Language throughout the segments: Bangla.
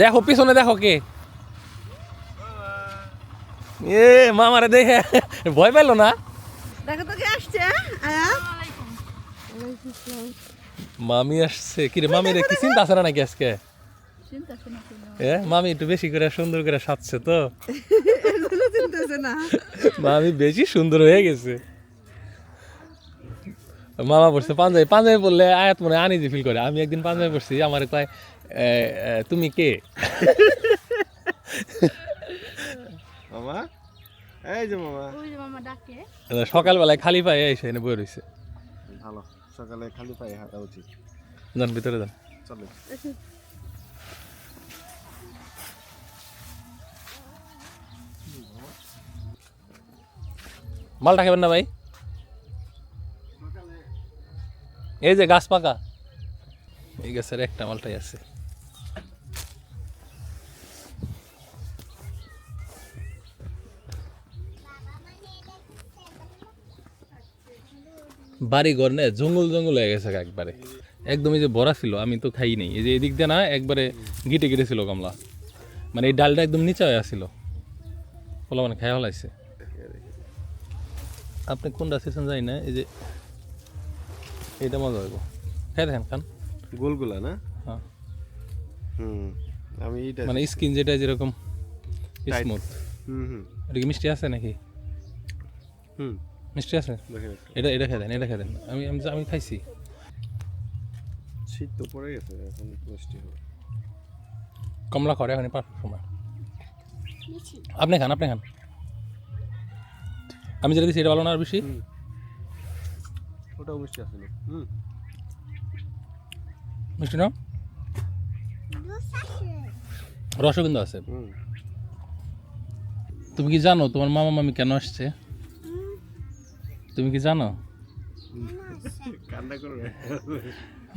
দেখো পিছনে দেখো কে। এ মামারে দেখে। ভয় পেল না? দেখো তো কে আসছে মামি আসছে। কিরে মামি রে কি চিন্তা আছে না নাকি আজকে? এ মামি একটু বেশি করে সুন্দর করে সাজছে তো। মামি বেশি সুন্দর হয়ে গেছে। মামা পড়ছে পাঞ্জাবি পাঞ্জাবি পড়লে আয়াত মনে আনিজি ফিল করে। আমি একদিন পাঞ্জাবি পড়ছি আমার কয় তুমি কে? মামা? এই যে মামা। ওই যে মামা ডাকে। সকালবেলায় খালি পায়ে এসে এনে বই রয়েছে ভালো। সকালে খালি পায়ে হাঁটা উচিত। যান ভিতরে যান। চলো। মালটা খাবেন না ভাই? এই যে গাছ পাকা। এই গাছের একটা মালটাই আছে। বাড়ি ঘর না জঙ্গল জঙ্গল হয়ে গেছে একবারে। একদমই যে ভরা ছিল আমি তো খাই নাই। এই যে এদিক দিয়ে না একবারে গিটে গিটে ছিল কমলা মানে এই ডালটা একদম নিচে হয়ে আসছিল। পোলা মানে খাই হলাইছে আপনি কোনটা সেশন যাই না এই যে এইটা মজা হইব। খাই দেখেন খান। গোলগুলা না? হ্যাঁ। হুম আমি মানে স্কিন যেটা যেরকম স্মুথ হুম হুম। এটা কি মিষ্টি আছে নাকি? হুম। মিষ্টি আছে? এটা এটা খেয়ে দেন এটা খেয়ে দেন। আমি আমি আমি খাইছি। শীত তো পড়ে গেছে এখন মিষ্টি হবে। কমলা করে এখন পারফেক্ট সময়। আপনি খান আপনি খান। আমি যেটা দিচ্ছি এটা ভালো না আর বেশি? ওটাও মিষ্টি আছিল হুম। মিষ্টি না? রসও কিন্তু আছে তুমি কি জানো তোমার মামা মামি কেন আসছে? তুমি কি জানো?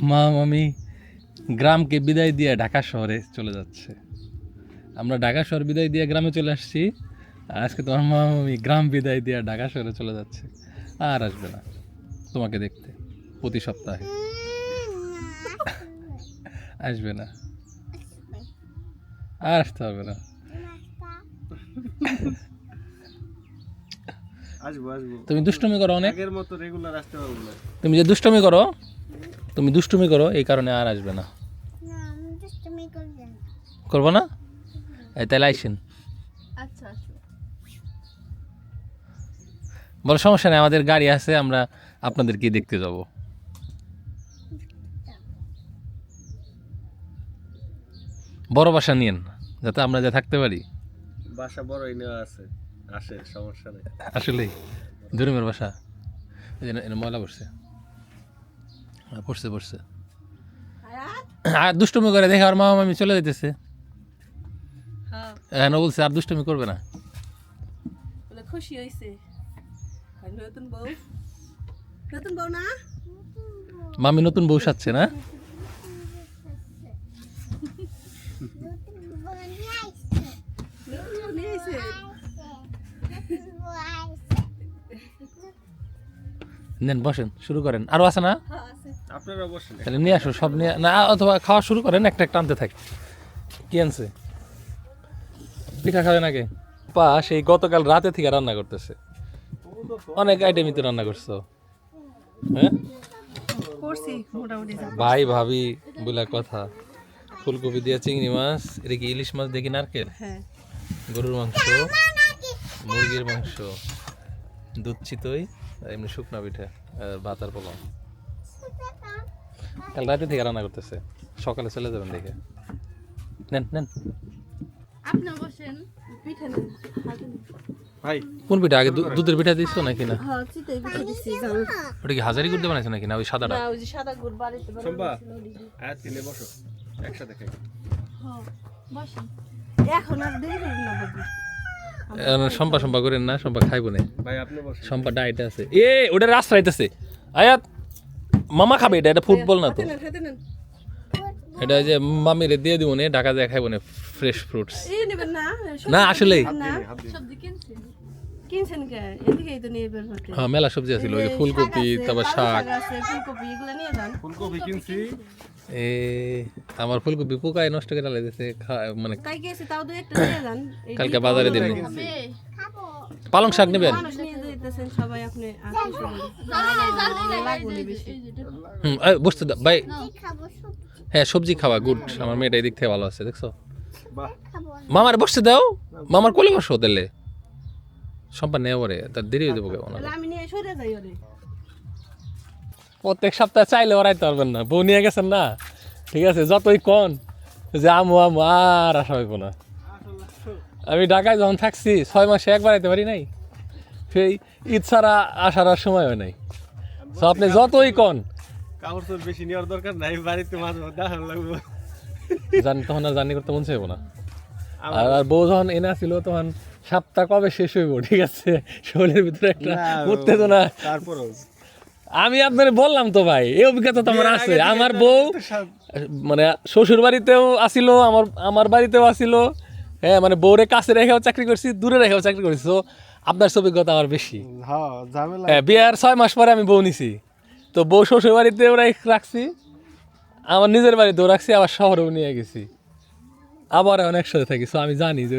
মা মামি গ্রামকে বিদায় দিয়ে ঢাকা শহরে চলে যাচ্ছে। আমরা ঢাকা শহর বিদায় দিয়ে গ্রামে চলে আসছি। আর আজকে তোমার মা মামি গ্রাম বিদায় দিয়ে ঢাকা শহরে চলে যাচ্ছে। আর আসবে না। তোমাকে দেখতে প্রতি সপ্তাহে। আসবে না। আর আসতে হবে না। আসব আসব। তুমি দুষ্টুমি করো অনেক। আগের মতো রেগুলার আসতে পারব না। তুমি যে দুষ্টুমি করো তুমি দুষ্টুমি করো এই কারণে আর আসবে না। করব না। তাহলে আইসেন। আচ্ছা আচ্ছা। বলো সমস্যা নেই আমাদের গাড়ি আছে আমরা আপনাদেরকে দেখতে যাব। বড় বাসা নিয়েন যাতে আমরা যা থাকতে পারি। বাসা বড়ই নেওয়া আছে। আসে সমস্যা নেই। আসলেই। দুরুমের বাসা। এই যে এনে ময়লা পড়ছে। হ্যাঁ, পড়ছে পড়ছে। আয়াত আর দুষ্টুমি করে দেখে আর মামা মামি চলে যেতেছে হ্যাঁ। ও বলছে আর দুষ্টুমি করবে না। বলে খুশি হয়েছে নতুন বউ? নতুন বউ না? মামি নতুন বউ সাচ্ছে না নতুন বউ নিয়ে আইছে নেন বসেন শুরু করেন। আরও আছে না? হ্যাঁ আপনারা বসেন। তাহলে নিয়ে আসো সব নিয়ে না অথবা খাওয়া শুরু করেন একটা একটা আনতে থাকে। কি আনছে? পিঠা খাবেন আগে পা সেই গতকাল রাতে থেকে রান্না করতেছে। অনেক আইটেমই তো রান্না করছ। হ্যাঁ? মোটামুটি ভাই ভাবি বলে কথা। ফুলকপি দিয়ে চিংড়ি মাছ এটা কি ইলিশ মাছ দেখি নারকেল? হ্যাঁ। গরুর মাংস মুরগির মাংস দুধ চিতই। এমনি শুকনা পিঠা আর ভাত আর পোলাও। কাল রাতে থেকে রান্না করতেছে। সকালে চলে যাবেন দেখে। নেন নেন। আপনি বসেন পিঠে নেন। হাতে নেন। ভাই। কোন পিঠা? আগে দুধের পিঠা দিচ্ছ নাকি না? হ্যাঁ চিতে পিঠে দিছি ওটা কি হাজারি করতে বানাইছো নাকি না? ওই সাদাটা? না ওই যে সাদা গুড় বাড়িতে শম্পা আয়াত কিনে বসো একসাথে খাই। হ্যাঁ বসেন। এখন আর দেরি না বাবু। আহ, সম্পা সম্পা করেন না সম্পা খাইবো না। ভাই আপনি সম্পা ডায়েটে আছে। এ ওটা রাস্তা আইতেছে আয়াত মামা খাবে এটা এটা ফুটবল না তো? এটা যে মামিরে দিয়ে দিব নে ঢাকা যায় খাইবো না ফ্রেশ ফ্রুটস না না আসলেই। হ্যাঁ মেলা সবজি এই ফুলকপি তারপর শাক ফুলকপি এগুলো নিয়ে যান। ফুলকপি কিনছি। এ আমার ফুলকপি পোকায় নষ্ট করে দিছে মানে কালকে বাজারে দিন। পালং শাক নেবেন? হুম দাও ভাই হ্যাঁ সবজি খাওয়া গুড আমার মেয়েটা এদিক থেকে ভালো আছে দেখছ? মামার বসতে দাও মামার কোলে বসো তাহলে সম্পা নেওয়া পরে তার দেরি হয়ে যাব কেমন আমি নিয়ে সরে যাই ওরে। প্রত্যেক সপ্তাহে চাইলে ওরাইতে পারবেন না। বউ নিয়ে গেছেন না? ঠিক আছে যতই কন যে আমু আমু আর আসা হইব না। আমি ঢাকায় যখন থাকছি ছয় মাসে একবার আইতে পারি নাই। সেই ঈদ ছাড়া আসার আর সময় হয় নাই। তো আপনি যতই কন। কাপড় বেশি নেওয়ার দরকার নাই বাড়িতে মাঝে মধ্যে লাগবে। জানি তখন আর জার্নি করতে মন চাইব না। আর বউ যখন এনে ছিল তখন সপ্তাহ কবে শেষ হইব ঠিক আছে? শরীরের ভিতরে একটা উত্তেজনা। তারপরেও। আমি আপনার বললাম তো ভাই এই অভিজ্ঞতা তো আমার আছে। আমার বউ মানে শ্বশুর বাড়িতেও আসিল আমার আমার বাড়িতেও আসিল। হ্যাঁ মানে বউরে কাছে রেখেও চাকরি করছি দূরে রেখেও চাকরি করছি। তো আপনার অভিজ্ঞতা আমার বেশি। হ্যাঁ বিয়ার ছয় মাস পরে আমি বউ নিছি। তো বউ শ্বশুর বাড়িতেও রাখছি আমার নিজের বাড়িতেও রাখছি আবার শহরেও নিয়ে গেছি। আবার অনেক সাথে থাকি তো আমি জানি যে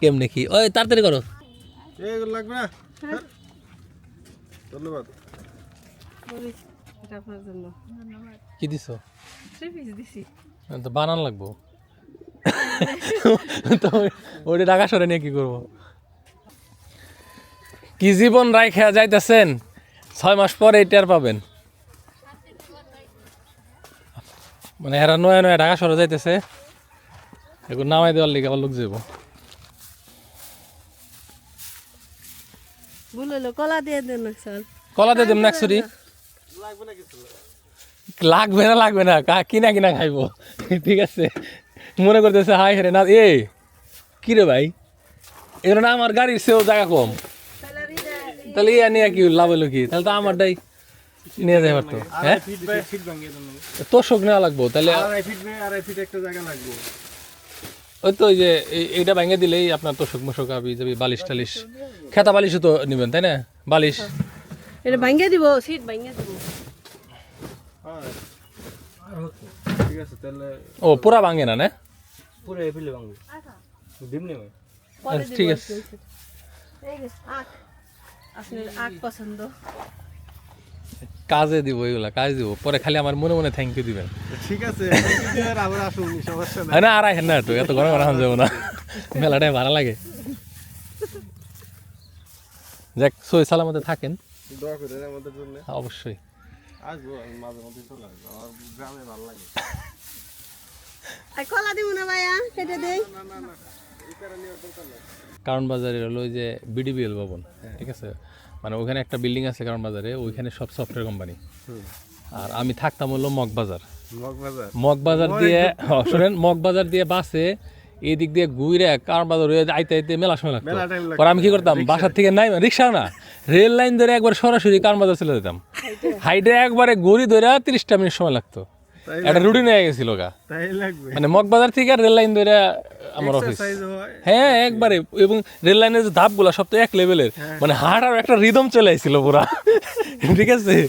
কেমনে কি। ওই তাড়াতাড়ি করো। লাগবে না। ধন্যবাদ। ওরে, এটা আপনার জন্য। কি দিছো? থ্রি পিস দিছি। তো বানান লাগবো। তো ওইটা ঢাকা সরে নিয়ে কি করব? কি জীবন রাই খেয়া যাইতেছেন? ছয় মাস পরে টের পাবেন। মানে এরা নয়া নয়া ঢাকা সরে যাইতেছে। এখন নামাই দেওয়ার লিগে আবার লোক যাব কলা দিয়ে দেন স্যার। কলা দিয়ে লাগবে না লাগবে না কা- কিনা কিনা খাইবো। ঠিক আছে। মনে করতেছে হাই হেরে না এ কি রে ভাই? এগুলো না আমার গাড়ির সেও জায়গা কম। তাহলে ইয়া নিয়ে কি লাভ হলো কি? তাহলে তো আমারটাই নিয়ে যাই পারতো হ্যাঁ? ভাঙিয়ে দেন তোষক নেওয়া লাগবো তাহলে ওই তো ওই যে এই- এইটা ভেঙে দিলেই আপনার তোষক মশক আবি যাবি বালিশ টালিশ। খেতা বালিশও তো নেবেন তাই না? বালিশ। এটা ভাঙ্গে দিব সিট ভাঙ্গে দিব। ঠিক আছে তাহলে ও পুরা ভাঙে না না? পুরো এপিলে ভাঙবে। দিমনি ভাই পরে ঠিক আছে। কাজে দিব এগুলা কাজ দিব। পরে খালি আমার মনে মনে থ্যাংক ইউ দিবেন। ঠিক আছে আবার আসুন সমস্যা নাই। হয় না আর আইসেন না একটু এত গরম গরম যাব না। মেলাটাই ভালো লাগে। যাক সই সালামতে থাকেন। দোয়া করে আমাদের জন্য। অবশ্যই। আসব আমি মাঝে মধ্যে চলে আসব আমার গ্রামে ভালো লাগে। আর কলা দিব না ভাইয়া কেটে দেই। কারণ বাজারে হলো ওই যে বিডিবিএল ভবন ঠিক আছে? মানে ওখানে একটা বিল্ডিং আছে কারণ বাজারে ওইখানে সব সফটওয়্যার কোম্পানি আর আমি থাকতাম হলো মগবাজার। মগবাজার? দিয়ে হ, শোনেন মগবাজার দিয়ে বাসে এই দিক দিয়ে ঘুরে কারণ বাজার হয়ে আইতে আইতে মেলা সময় লাগতো। আমি কি করতাম বাসার থেকে নাই রিক্সা না। রেল লাইন ধরে একবার সরাসরি কারণ বাজার চলে যেতাম। হাইটে একবারে গড়ি ধরে তিরিশটা মিনিট সময় লাগতো। একটা রুটিন হয়ে গেছিল গা। মানে মগবাজার থেকে রেল লাইন ধরে আমার অফিস হ্যাঁ। একবারে। এবং রেল লাইনের যে ধাপগুলো সব তো এক লেভেলের মানে হাট আর একটা রিদম চলে আসছিল পুরা। ঠিক আছে?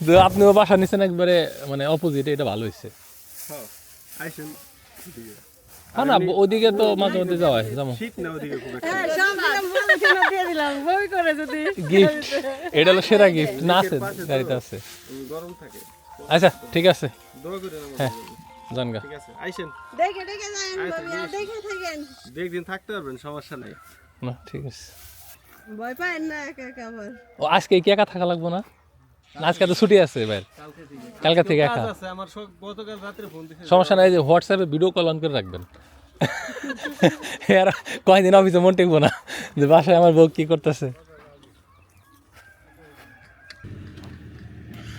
তো আপনিও বাসা নিছেন একবারে মানে অপোজিট এটা ভালো হয়েছে। হ্যাঁ না ওদিকে তো মাঝে মধ্যে যাওয়া হয় যেমন শীত না ওদিকে খুব একটা। হ্যাঁ গিফট এটা হলো সেরা গিফট না আছে গাড়িতে আছে। গরম থাকে আচ্ছা ঠিক আছে। দোয়া করে আমাদের হ্যাঁ জানগা। ঠিক আছে আইসেন। দেখে দেখে যান দেখে থাকেন। দেখ থাকতে পারবেন সমস্যা নাই। না ঠিক আছে। ভয় পায় না একা একা ও আজকে কি একা থাকা লাগবো না, আজকে তো ছুটি আছে ভাই কালকে থেকে একা। কাজ আছে আমার সব গতকাল রাত্রে ফোন দিছে সমস্যা নাই যে হোয়াটসঅ্যাপে ভিডিও কল অন করে রাখবেন। আর কয়দিন অফিসে মন টেকবো না যে বাসায় আমার বউ কি করতেছে।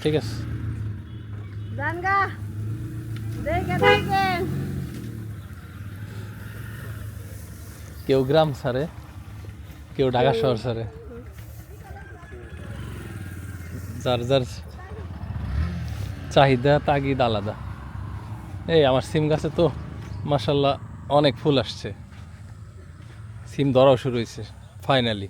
ঠিক আছে। কেউ গ্রাম সারে কেউ ঢাকা শহর ছাড়ে যার চাহিদা, তাগিদ আলাদা। এই আমার সিম গাছে তো মাসাল্লাহ অনেক ফুল আসছে। সিম ধরাও শুরু হয়েছে ফাইনালি